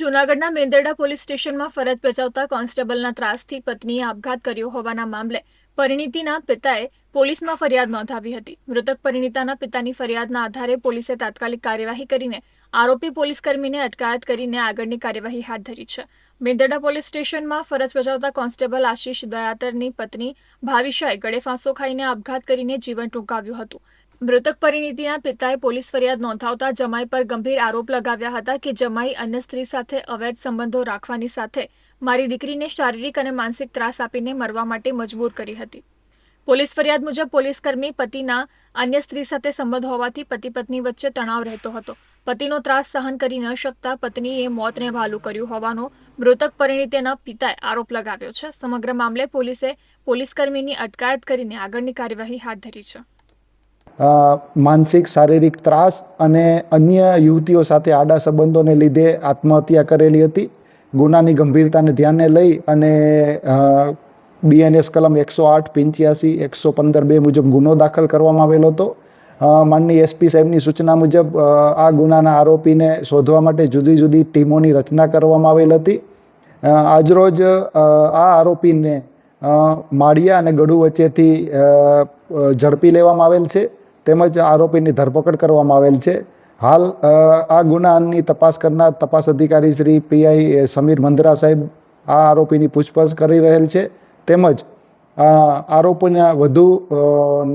જૂનાગઢના મેંદરડા પોલીસ સ્ટેશનમાં ફરજ બજાવતા કોન્સ્ટેબલના ત્રાસથી પત્નીએ આપઘાત કર્યો હોવાના મામલે પરિણીતિના પિતાએ પોલીસમાં ફરિયાદ નોંધાવી હતી. મૃતક પરિણીતાના પિતાની ફરિયાદના આધારે પોલીસે તાત્કાલિક કાર્યવાહી કરીને આરોપી પોલીસકર્મીને અટકાયત કરીને આગળની કાર્યવાહી હાથ ધરી છે. મેંદરડા પોલીસ સ્ટેશનમાં ફરજ બજાવતા કોન્સ્ટેબલ આશીષ દયાતરની પત્ની ભાવિશાએ ગળે ફાંસો ખાઈને આપઘાત કરીને જીવન ટૂંકાવ્યું હતું. મૃતક પરિણીતિના પિતાએ પોલીસ ફરિયાદ નોંધાવતા જમાઈ પર ગંભીર આરોપ લગાવ્યા હતા કે જમાઈ અન્ય સ્ત્રી સાથે અવૈધ સંબંધો રાખવાની સાથે મારી દીકરીને શારીરિક અને માનસિક ત્રાસ આપીને મરવા માટે મજબૂર કરી હતી. પોલીસ ફરિયાદ મુજબ પોલીસકર્મી પતિના અન્ય સ્ત્રી સાથે સંબંધ હોવાથી પતિ પત્ની વચ્ચે તણાવ રહેતો હતો. પતિનો ત્રાસ સહન કરી ન શકતા પત્નીએ મોતને વહાલું કર્યું હોવાનો મૃતક પરિણીતિના પિતાએ આરોપ લગાવ્યો છે. સમગ્ર મામલે પોલીસે પોલીસકર્મીની અટકાયત કરીને આગળની કાર્યવાહી હાથ ધરી છે. માનસિક, શારીરિક ત્રાસ અને અન્ય યુવતીઓ સાથે આડા સંબંધોને લીધે આત્મહત્યા કરેલી હતી. ગુનાની ગંભીરતાને ધ્યાને લઈ અને બીએનએસ કલમ એકસો આઠ, પંચ્યાસી, એકસો પંદર બે મુજબ ગુનો દાખલ કરવામાં આવેલો હતો. માનની એસપી સાહેબની સૂચના મુજબ આ ગુનાના આરોપીને શોધવા માટે જુદી જુદી ટીમોની રચના કરવામાં આવેલ હતી. આજરોજ આ આરોપીને માળિયા અને ગડુ વચ્ચેથી ઝડપી લેવામાં આવેલ છે. તેમજ આરોપીની ધરપકડ કરવામાં આવેલ છે. હાલ આ ગુનાની તપાસ કરનાર તપાસ અધિકારી શ્રી પીઆઈ સમીર મંદરા સાહેબ આ આરોપીની પૂછપરછ કરી રહેલ છે. તેમજ આરોપીના વધુ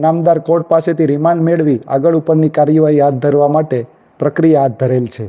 નામદાર કોર્ટ પાસેથી રિમાન્ડ મેળવી આગળ ઉપરની કાર્યવાહી હાથ ધરવા માટે પ્રક્રિયા હાથ ધરેલ છે.